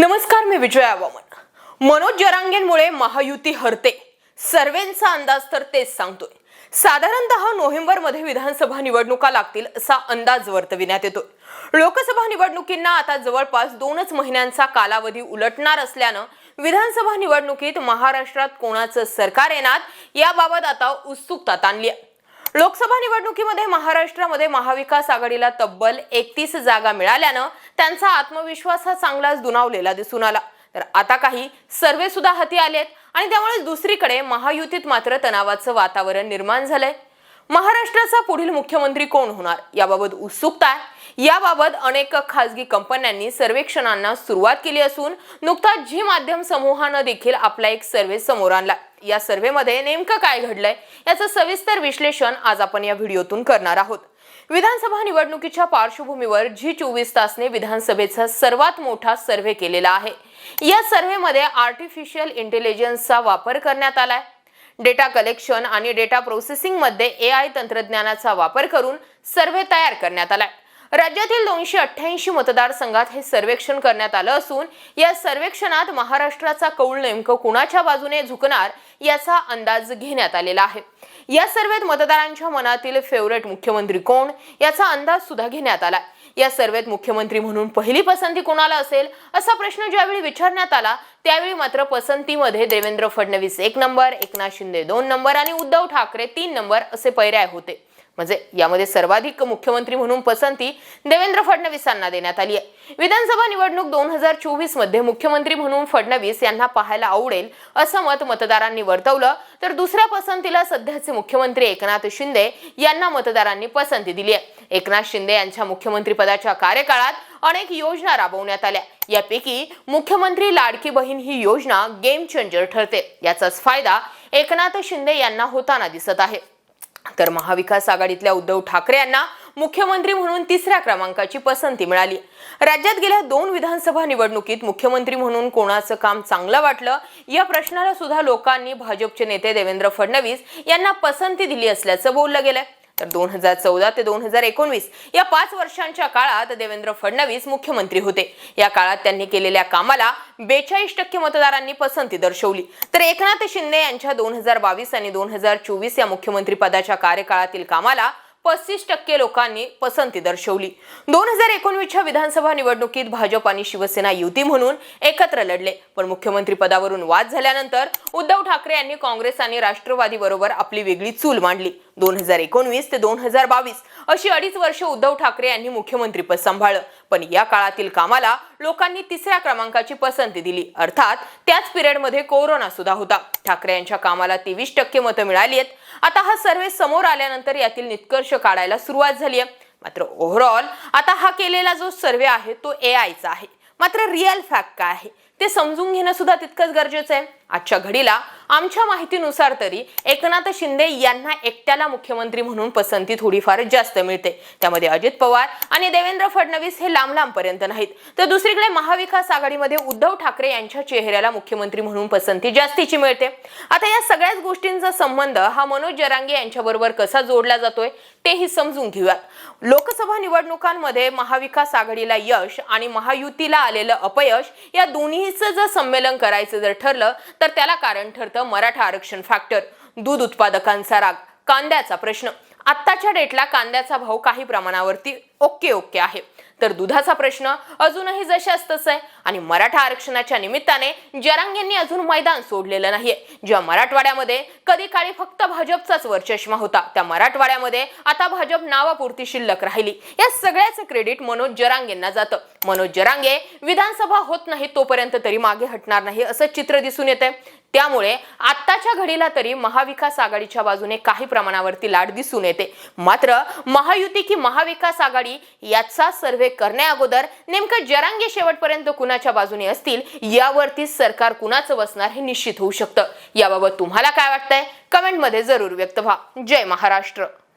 नमस्कार मी विजया वामन. मनोज जरांगेंमुळे महायुती हरते. सर्वेंचा अंदाज तर तेच सांगतोय. साधारणतः नोव्हेंबरमध्ये विधानसभा निवडणुका लागतील असा अंदाज वर्तविण्यात येतोय. लोकसभा निवडणुकींना आता जवळपास दोनच महिन्यांचा कालावधी उलटणार असल्यानं विधानसभा निवडणुकीत महाराष्ट्रात कोणाचं सरकार येणार याबाबत आता उत्सुकता ताणली आहे. लोकसभा निवडणुकीमध्ये महाराष्ट्रामध्ये महाविकास आघाडीला तब्बल एकतीस जागा मिळाल्यानं त्यांचा आत्मविश्वास हा चांगलाच दुनावलेला दिसून आला. तर आता काही सर्वे सुद्धा हाती आलेत आणि त्यामुळे दुसरीकडे महायुतीत मात्र तणावाचं वातावरण निर्माण झालंय. महाराष्ट्राचा पुढील मुख्यमंत्री कोण होणार? याबाबत उत्सुकता आहे. याबाबत अनेक खासगी कंपन्यांनी सर्वेक्षणांना सुरुवात केली असून नुकताच झी माध्यम समूहानं देखील आपला एक सर्वे समोर आणला. या सर्व्हेमध्ये नेमकं काय घडलंय याचं सविस्तर विश्लेषण आज आपण या व्हिडिओतून करणार आहोत. विधानसभा निवडणुकीच्या पार्श्वभूमीवर झी चोवीस तासने विधानसभेचा सर्वात मोठा सर्व्हे केलेला आहे. या सर्व्हेमध्ये आर्टिफिशियल इंटेलिजन्सचा वापर करण्यात आलाय. डेटा कलेक्शन आणि डेटा प्रोसेसिंगमध्ये ए आय तंत्रज्ञानाचा वापर करून सर्व्हे तयार करण्यात आलाय. राज्यातील दोनशे अठ्ठ्याऐंशी मतदारसंघात हे सर्वेक्षण करण्यात आलं असून या सर्वेक्षणात महाराष्ट्राचा कौल नेमकं कुणाच्या बाजूने झुकणार याचा अंदाज घेण्यात आलेला आहे. या सर्वेत मतदारांच्या मनातील फेवरेट मुख्यमंत्री कोण याचा अंदाज सुद्धा घेण्यात आला या सर्वेत मुख्यमंत्री म्हणून पहिली पसंती कोणाला असेल? असा प्रश्न ज्यावेळी विचारण्यात आला त्यावेळी मात्र पसंतीमध्ये देवेंद्र फडणवीस एक नंबर एकनाथ शिंदे दोन नंबर आणि उद्धव ठाकरे तीन नंबर असे पर्याय होते. म्हणजे यामध्ये सर्वाधिक मुख्यमंत्री म्हणून पसंती देवेंद्र फडणवीसांना देण्यात आली आहे. विधानसभा निवडणूक दोन हजार चोवीसमध्ये मुख्यमंत्री म्हणून फडणवीस यांना पाहायला आवडेल असं मत मतदारांनी वर्तवलं तर दुसऱ्या पसंतीला सध्याचे मुख्यमंत्री एकनाथ शिंदे यांना मतदारांनी पसंती दिली आहे. एकनाथ शिंदे यांच्या मुख्यमंत्रीपदाच्या कार्यकाळात अनेक योजना राबवण्यात आल्या. यापैकी मुख्यमंत्री लाडकी बहीण ही योजना गेम चेंजर ठरते. याचाच फायदा एकनाथ शिंदे यांना होताना दिसत आहे. तर महाविकास आघाडीतल्या उद्धव ठाकरे यांना मुख्यमंत्री म्हणून तिसऱ्या क्रमांकाची पसंती मिळाली. राज्यात गेल्या दोन विधानसभा निवडणुकीत मुख्यमंत्री म्हणून कोणाचं काम चांगलं वाटलं या प्रश्नाला सुद्धा लोकांनी भाजपचे नेते देवेंद्र फडणवीस यांना पसंती दिली असल्याचं बोललं गेलंय. तर दोन हजार चौदा ते दोन हजार एकोणवीस या पाच वर्षांच्या काळात देवेंद्र फडणवीस मुख्यमंत्री होते. या काळात त्यांनी केलेल्या कामाला बेचाळीस टक्के मतदारांनी पसंती दर्शवली. तर एकनाथ शिंदे यांच्या दोन हजार बावीस आणि दोन हजार चोवीस या मुख्यमंत्री पदाच्या कार्यकाळातील कामाला पस्तीस टक्के लोकांनी पसंती दर्शवली. दोन हजार एकोणवीसच्या विधानसभा निवडणुकीत भाजप आणि शिवसेना युती म्हणून एकत्र लढले. पण मुख्यमंत्री पदावरून वाद झाल्यानंतर उद्धव ठाकरे यांनी काँग्रेस आणि राष्ट्रवादी बरोबर आपली वेगळी चूल मांडली. दोन हजार एकोणवीस ते दोन हजार बावीस अशी अडीच वर्ष उद्धव ठाकरे यांनी मुख्यमंत्रीपद सांभाळलं. पण या काळातील कामाला लोकांनी तिसऱ्या क्रमांकाची पसंती दिली. अर्थात त्याच पिरियडमध्ये कोरोना सुद्धा होता. ठाकरे यांच्या कामाला तेवीस टक्के मतं मिळाली आहेत. आता हा सर्वे समोर आल्यानंतर यातील निष्कर्ष काढायला सुरुवात झाली आहे. मात्र ओव्हरऑल आता हा केलेला जो सर्वे आहे तो ए आयचा आहे. मात्र रिअल फॅक्ट काय आहे? ते समजून घेणं सुद्धा तितकंच गरजेचं आहे. आजच्या घडीला आमच्या माहितीनुसार तरी एकनाथ शिंदे यांना एकट्याला मुख्यमंत्री म्हणून पसंती थोडीफार जास्त मिळते. त्यामध्ये अजित पवार आणि देवेंद्र फडणवीस हे लांब लांब पर्यंत नाहीत. तर दुसरीकडे महाविकास आघाडीमध्ये उद्धव ठाकरे यांच्या चेहऱ्याला मुख्यमंत्री म्हणून पसंती जास्तीची मिळते. आता या सगळ्याच गोष्टींचा संबंध हा मनोज जरांगे यांच्याबरोबर कसा जोडला जातोय तेही समजून घेऊयात. लोकसभा निवडणुकांमध्ये महाविकास आघाडीला यश आणि महायुतीला आलेलं अपयश या दोन्हीचं जर संमेलन करायचं जर ठरलं तर त्याला कारण ठरतं मराठा आरक्षण फॅक्टर दूध उत्पादकांचा राग कांद्याचा प्रश्न. आत्ताच्या डेटला कांद्याचा भाव काही प्रमाणावरती ओके ओके आहे. तर दुधाचा प्रश्न अजूनही जशाच तसं आहे आणि मराठा आरक्षणाच्या निमित्ताने जरांगेंनी अजून मैदान सोडलेलं नाहीये. ज्या मराठवाड्यामध्ये कधी काळी फक्त भाजपचाच वरचष्मा होता त्या मराठवाड्यामध्ये आता भाजप नावापुरती शिल्लक राहिली. या सगळ्याचं क्रेडिट मनोज जरांगेंना जातं. मनोज जरांगे विधानसभा होत नाही तोपर्यंत तरी मागे हटणार नाही असं चित्र दिसून येतंय. त्यामुळे आत्ताच्या घडीला तरी महाविकास आघाडीच्या बाजूने काही प्रमाणावरती लाट दिसून येते. मात्र महायुती की महाविकास आघाडी याचा सर्वे करण्या अगोदर नेमकं जरांगे शेवटपर्यंत कुणाच्या बाजूने असतील यावरती सरकार कुणाचं बसणार हे निश्चित होऊ शकतं. याबाबत तुम्हाला काय वाटतंय? कमेंटमध्ये जरूर व्यक्त व्हा. जय महाराष्ट्र.